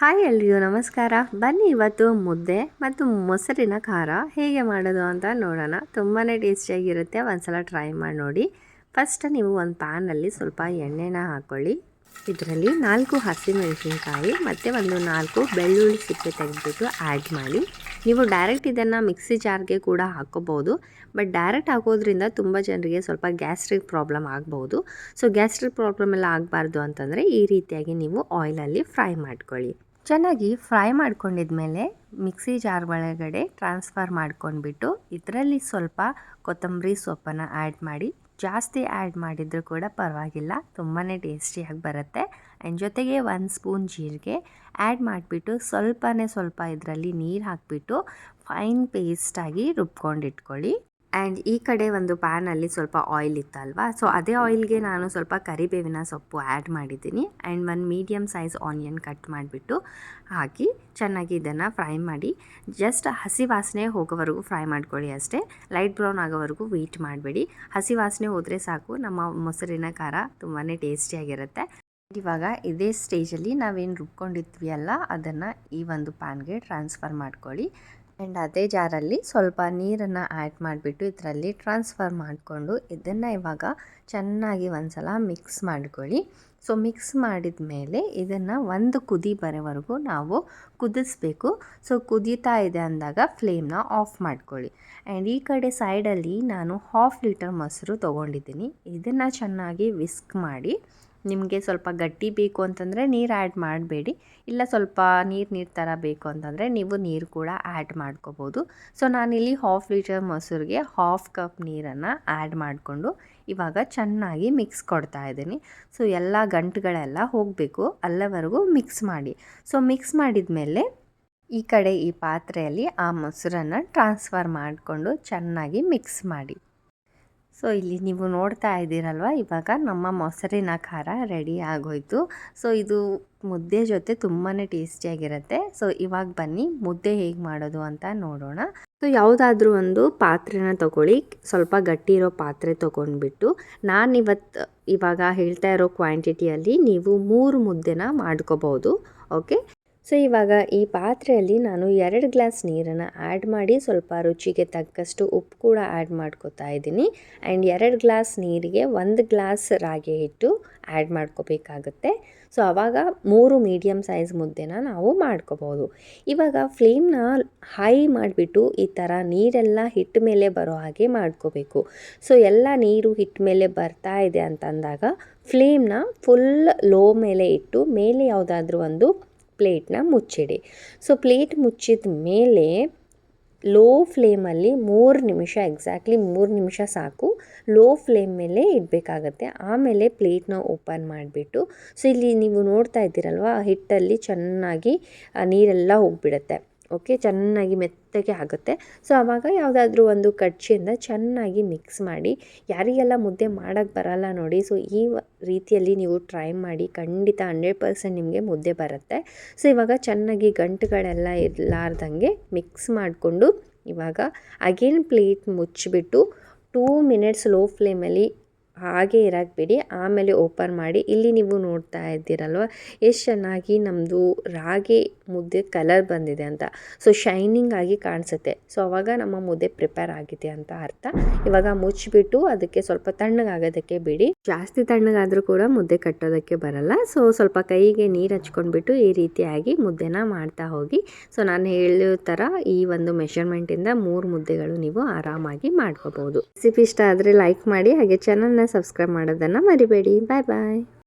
Hi ಎಲ್ರಿಗೂ ನಮಸ್ಕಾರ. ಬನ್ನಿ ಇವತ್ತು ಮುದ್ದೆ ಮತ್ತು ಮೊಸರಿನ ಖಾರ ಹೇಗೆ ಮಾಡೋದು ಅಂತ ನೋಡೋಣ. ತುಂಬಾ ಟೇಸ್ಟಿಯಾಗಿರುತ್ತೆ ಒಂದ್ಸಲ ಟ್ರೈ ಮಾಡಿ ನೋಡಿ. ಫಸ್ಟ್ ನೀವು ಒಂದು ಪ್ಯಾನಲ್ಲಿ ಸ್ವಲ್ಪ ಎಣ್ಣೆನ ಹಾಕ್ಕೊಳ್ಳಿ ಇದರಲ್ಲಿ ನಾಲ್ಕು ಹಸಿಮೆಣಸಿನ್ಕಾಯಿ ಮತ್ತು ಒಂದು ನಾಲ್ಕು ಬೆಳ್ಳುಳ್ಳಿ ಸಿಪ್ಪೆ ತೆಗೆದುಬಿಟ್ಟು ಆ್ಯಡ್ ಮಾಡಿ. ನೀವು ಡೈರೆಕ್ಟ್ ಇದನ್ನು ಮಿಕ್ಸಿ ಜಾರ್ಗೆ ಕೂಡ ಹಾಕೋಬೋದು ಬಟ್ ಡೈರೆಕ್ಟ್ ಹಾಕೋದ್ರಿಂದ ತುಂಬ ಜನರಿಗೆ ಸ್ವಲ್ಪ ಗ್ಯಾಸ್ಟ್ರಿಕ್ ಪ್ರಾಬ್ಲಮ್ ಆಗ್ಬೋದು. ಸೊ ಗ್ಯಾಸ್ಟ್ರಿಕ್ ಪ್ರಾಬ್ಲಮ್ ಎಲ್ಲ ಆಗಬಾರ್ದು ಅಂತಂದರೆ ಈ ರೀತಿಯಾಗಿ ನೀವು ಆಯಿಲಲ್ಲಿ ಫ್ರೈ ಮಾಡ್ಕೊಳ್ಳಿ. ಚೆನ್ನಾಗಿ ಫ್ರೈ ಮಾಡ್ಕೊಂಡಿದ್ಮೇಲೆ ಮಿಕ್ಸಿ ಜಾರ್ ಒಳಗಡೆ ಟ್ರಾನ್ಸ್ಫರ್ ಮಾಡ್ಕೊಂಡ್ಬಿಟ್ಟು ಇದರಲ್ಲಿ ಸ್ವಲ್ಪ ಕೊತ್ತಂಬರಿ ಸೊಪ್ಪನ್ನು ಆ್ಯಡ್ ಮಾಡಿ, ಜಾಸ್ತಿ ಆ್ಯಡ್ ಮಾಡಿದರೂ ಕೂಡ ಪರವಾಗಿಲ್ಲ ತುಂಬಾ ಟೇಸ್ಟಿಯಾಗಿ ಬರುತ್ತೆ. ಆ್ಯಂಡ್ ಜೊತೆಗೆ ಒಂದು ಸ್ಪೂನ್ ಜೀರಿಗೆ ಆ್ಯಡ್ ಮಾಡಿಬಿಟ್ಟು ಸ್ವಲ್ಪನೇ ಸ್ವಲ್ಪ ಇದರಲ್ಲಿ ನೀರು ಹಾಕಿಬಿಟ್ಟು ಫೈನ್ ಪೇಸ್ಟಾಗಿ ರುಬ್ಕೊಂಡು ಇಟ್ಕೊಳ್ಳಿ. ಆ್ಯಂಡ್ ಈ ಕಡೆ ಒಂದು ಪ್ಯಾನಲ್ಲಿ ಸ್ವಲ್ಪ ಆಯಿಲ್ ಇತ್ತಲ್ವಾ? ಸೊ ಅದೇ ಆಯಿಲ್ಗೆ ನಾನು ಸ್ವಲ್ಪ ಕರಿಬೇವಿನ ಸೊಪ್ಪು ಆ್ಯಡ್ ಮಾಡಿದ್ದೀನಿ. ಆ್ಯಂಡ್ ಒಂದು ಮೀಡಿಯಮ್ ಸೈಜ್ ಆನಿಯನ್ ಕಟ್ ಮಾಡಿಬಿಟ್ಟು ಹಾಕಿ ಚೆನ್ನಾಗಿ ಇದನ್ನು ಫ್ರೈ ಮಾಡಿ. ಜಸ್ಟ್ ಹಸಿ ವಾಸನೆ ಹೋಗೋವರೆಗೂ ಫ್ರೈ ಮಾಡ್ಕೊಳ್ಳಿ ಅಷ್ಟೇ. ಲೈಟ್ ಬ್ರೌನ್ ಆಗೋವರೆಗೂ ವೆಯ್ಟ್ ಮಾಡಬೇಡಿ. ಹಸಿ ವಾಸನೆ ಹೋದರೆ ಸಾಕು. ನಮ್ಮ ಮೊಸರಿನ ಖಾರ ತುಂಬಾ ಟೇಸ್ಟಿಯಾಗಿರುತ್ತೆ ಇವಾಗ ಇದೇ ಸ್ಟೇಜಲ್ಲಿ ನಾವೇನು ರುಬ್ಕೊಂಡಿದ್ವಿ ಅಲ್ಲ, ಅದನ್ನು ಈ ಒಂದು ಪ್ಯಾನ್ಗೆ ಟ್ರಾನ್ಸ್ಫರ್ ಮಾಡ್ಕೊಳ್ಳಿ. ಆ್ಯಂಡ್ ಅದೇ ಜಾರಲ್ಲಿ ಸ್ವಲ್ಪ ನೀರನ್ನು ಆ್ಯಡ್ ಮಾಡಿಬಿಟ್ಟು ಇದರಲ್ಲಿ ಟ್ರಾನ್ಸ್ಫರ್ ಮಾಡಿಕೊಂಡು ಇದನ್ನು ಇವಾಗ ಚೆನ್ನಾಗಿ ಒಂದು ಸಲ ಮಿಕ್ಸ್ ಮಾಡ್ಕೊಳ್ಳಿ. ಸೊ, ಮಿಕ್ಸ್ ಮಾಡಿದ ಮೇಲೆ ಇದನ್ನು ಒಂದು ಕುದಿ ಬರೋವರೆಗೂ ನಾವು ಕುದಿಸ್ಬೇಕು. ಸೊ, ಕುದೀತಾ ಇದೆ ಅಂದಾಗ ಫ್ಲೇಮ್ನ ಆಫ್ ಮಾಡ್ಕೊಳ್ಳಿ. ಆ್ಯಂಡ್ ಈ ಕಡೆ ಸೈಡಲ್ಲಿ ನಾನು ಹಾಫ್ ಲೀಟರ್ ಮೊಸರು ತೊಗೊಂಡಿದ್ದೀನಿ. ಇದನ್ನು ಚೆನ್ನಾಗಿ ವಿಸ್ಕ್ ಮಾಡಿ ನಿಮಗೆ ಸ್ವಲ್ಪ ಗಟ್ಟಿ ಬೇಕು ಅಂತಂದರೆ ನೀರು ಆ್ಯಡ್ ಮಾಡಬೇಡಿ. ಇಲ್ಲ ಸ್ವಲ್ಪ ನೀರು ನೀರು ಥರ ಬೇಕು ಅಂತಂದರೆ ನೀವು ನೀರು ಕೂಡ ಆ್ಯಡ್ ಮಾಡ್ಕೋಬೋದು. ಸೊ ನಾನಿಲ್ಲಿ ಹಾಫ್ ಲೀಟರ್ ಮೊಸರಿಗೆ ಹಾಫ್ ಕಪ್ ನೀರನ್ನು ಆ್ಯಡ್ ಮಾಡಿಕೊಂಡು ಇವಾಗ ಚೆನ್ನಾಗಿ ಮಿಕ್ಸ್ ಕೊಡ್ತಾ ಇದ್ದೀನಿ. ಸೊ ಎಲ್ಲ ಗಂಟುಗಳೆಲ್ಲ ಹೋಗಬೇಕು. ಅಲ್ಲವರೆಗೂ ಮಿಕ್ಸ್ ಮಾಡಿ. ಸೊ ಮಿಕ್ಸ್ ಮಾಡಿದ ಮೇಲೆ ಈ ಕಡೆ ಈ ಪಾತ್ರೆಯಲ್ಲಿ ಆ ಮೊಸರನ್ನು ಟ್ರಾನ್ಸ್ಫರ್ ಮಾಡಿಕೊಂಡು ಚೆನ್ನಾಗಿ ಮಿಕ್ಸ್ ಮಾಡಿ. ಸೊ ಇಲ್ಲಿ ನೀವು ನೋಡ್ತಾ ಇದ್ದೀರಲ್ವ? ಇವಾಗ ನಮ್ಮ ಮೊಸರಿನ ಖಾರ ರೆಡಿ ಆಗೋಯ್ತು. ಸೊ ಇದು ಮುದ್ದೆ ಜೊತೆ ತುಂಬಾ ಟೇಸ್ಟಿಯಾಗಿರುತ್ತೆ ಸೊ ಇವಾಗ ಬನ್ನಿ ಮುದ್ದೆ ಹೇಗೆ ಮಾಡೋದು ಅಂತ ನೋಡೋಣ. ಸೊ ಯಾವುದಾದ್ರೂ ಒಂದು ಪಾತ್ರೆನ ತಗೊಳ್ಳಿ. ಸ್ವಲ್ಪ ಗಟ್ಟಿ ಇರೋ ಪಾತ್ರೆ ತೊಗೊಂಡ್ಬಿಟ್ಟು. ನಾನಿವತ್ತು ಇವಾಗ ಹೇಳ್ತಾ ಇರೋ ಕ್ವಾಂಟಿಟಿಯಲ್ಲಿ ನೀವು ಮೂರು ಮುದ್ದೆನ ಮಾಡ್ಕೋಬೋದು. ಓಕೆ ಸೊ ಇವಾಗ ಈ ಪಾತ್ರೆಯಲ್ಲಿ ನಾನು ಎರಡು ಗ್ಲಾಸ್ ನೀರನ್ನು ಆ್ಯಡ್ ಮಾಡಿ ಸ್ವಲ್ಪ ರುಚಿಗೆ ತಕ್ಕಷ್ಟು ಉಪ್ಪು ಕೂಡ ಆ್ಯಡ್ ಮಾಡ್ಕೋತಾ ಇದ್ದೀನಿ. ಆ್ಯಂಡ್ ಎರಡು ಗ್ಲಾಸ್ ನೀರಿಗೆ ಒಂದು ಗ್ಲಾಸ್ ರಾಗಿ ಹಿಟ್ಟು ಆ್ಯಡ್ ಮಾಡ್ಕೋಬೇಕಾಗುತ್ತೆ. ಸೊ ಆವಾಗ ಮೂರು ಮೀಡಿಯಮ್ ಸೈಜ್ ಮುದ್ದೆನ ನಾವು ಮಾಡ್ಕೋಬೋದು. ಇವಾಗ ಫ್ಲೇಮ್ನ ಹೈ ಮಾಡಿಬಿಟ್ಟು ಈ ಥರ ನೀರೆಲ್ಲ ಹಿಟ್ಟ ಮೇಲೆ ಬರೋ ಹಾಗೆ ಮಾಡ್ಕೋಬೇಕು. ಸೊ ಎಲ್ಲ ನೀರು ಹಿಟ್ಟು ಮೇಲೆ ಬರ್ತಾ ಇದೆ ಅಂತಂದಾಗ ಫ್ಲೇಮ್ನ ಫುಲ್ ಲೋ ಮೇಲೆ ಇಟ್ಟು ಮೇಲೆ ಯಾವುದಾದ್ರೂ ಒಂದು ಪ್ಲೇಟ್ನ ಮುಚ್ಚಿಡಿ. ಸೊ, ಪ್ಲೇಟ್ ಮುಚ್ಚಿದ ಮೇಲೆ ಲೋ ಫ್ಲೇಮಲ್ಲಿ ಮೂರು ನಿಮಿಷ, ಎಕ್ಸಾಕ್ಟ್ಲಿ ಮೂರು ನಿಮಿಷ ಸಾಕು. ಲೋ ಫ್ಲೇಮ್ ಮೇಲೆ ಇಡಬೇಕಾಗತ್ತೆ. ಆಮೇಲೆ ಪ್ಲೇಟ್ನ ಓಪನ್ ಮಾಡಿಬಿಟ್ಟು, ಸೊ, ಇಲ್ಲಿ ನೀವು ನೋಡ್ತಾ ಇದ್ದೀರಲ್ವ, ಹಿಟ್ಟಲ್ಲಿ ಚೆನ್ನಾಗಿ ನೀರೆಲ್ಲ ಹೋಗಿಬಿಡುತ್ತೆ. ಓಕೆ, ಚೆನ್ನಾಗಿ ಮೆತ್ತಗೆ ಆಗುತ್ತೆ. ಸೊ ಆವಾಗ ಯಾವುದಾದ್ರೂ ಒಂದು ಕಡ್ಚಿಯಿಂದ ಚೆನ್ನಾಗಿ ಮಿಕ್ಸ್ ಮಾಡಿ, ಯಾರಿಗೆಲ್ಲ ಮುದ್ದೆ ಮಾಡೋಕ್ಕೆ ಬರಲ್ಲ ನೋಡಿ ಸೊ ಈ ರೀತಿಯಲ್ಲಿ ನೀವು ಟ್ರೈ ಮಾಡಿ, ಖಂಡಿತ ಹಂಡ್ರೆಡ್ ಪರ್ಸೆಂಟ್ ನಿಮಗೆ ಮುದ್ದೆ ಬರುತ್ತೆ. ಸೊ ಇವಾಗ ಚೆನ್ನಾಗಿ ಗಂಟುಗಳೆಲ್ಲ ಇರಲಾರ್ದಂಗೆ ಮಿಕ್ಸ್ ಮಾಡಿಕೊಂಡು, ಇವಾಗ ಅಗೇನ್ ಪ್ಲೇಟ್ ಮುಚ್ಚಿಬಿಟ್ಟು ಟೂ ಮಿನಿಟ್ಸ್ ಲೋ ಫ್ಲೇಮಲ್ಲಿ ಹಾಗೆ ಇರಕ್ಕೆ ಬಿಡಿ ಆಮೇಲೆ ಓಪನ್ ಮಾಡಿ. ಇಲ್ಲಿ ನೀವು ನೋಡ್ತಾ ಇದ್ದೀರಲ್ವ, ಎಷ್ಟು ಚೆನ್ನಾಗಿ ನಮ್ಮದು ರಾಗಿ ಮುದ್ದೆ ಕಲರ್ ಬಂದಿದೆ ಅಂತ. ಸೊ ಶೈನಿಂಗ್ ಆಗಿ ಕಾಣಿಸುತ್ತೆ. ಸೊ ಅವಾಗ ನಮ್ಮ ಮುದ್ದೆ ಪ್ರಿಪೇರ್ ಆಗಿದೆ ಅಂತ ಅರ್ಥ. ಇವಾಗ ಮುಚ್ಚಿಬಿಟ್ಟು ಅದಕ್ಕೆ ಸ್ವಲ್ಪ ತಣ್ಣಗಾಗೋದಕ್ಕೆ ಬಿಡಿ. ಜಾಸ್ತಿ ತಣ್ಣಗಾದರೂ ಕೂಡ ಮುದ್ದೆ ಕಟ್ಟೋದಕ್ಕೆ ಬರಲ್ಲ. ಸೊ ಸ್ವಲ್ಪ ಕೈಗೆ ನೀರು ಹಚ್ಕೊಂಡ್ಬಿಟ್ಟು ಈ ರೀತಿಯಾಗಿ ಮುದ್ದೆನ ಮಾಡ್ತಾ ಹೋಗಿ. ಸೊ ನಾನು ಹೇಳೋ ಥರ ಈ ಒಂದು ಮೆಷರ್ಮೆಂಟಿಂದ ಮೂರು ಮುದ್ದೆಗಳು ನೀವು ಆರಾಮಾಗಿ ಮಾಡ್ಕೋಬಹುದು ರೆಸಿಪಿ ಇಷ್ಟ ಆದರೆ ಲೈಕ್ ಮಾಡಿ, ಹಾಗೆ ಚಾನಲ್ನ ಸಬ್ಸ್ಕ್ರೈಬ್ ಮಾಡೋದನ್ನು ಮರಿಬೇಡಿ ಬಾಯ್ ಬಾಯ್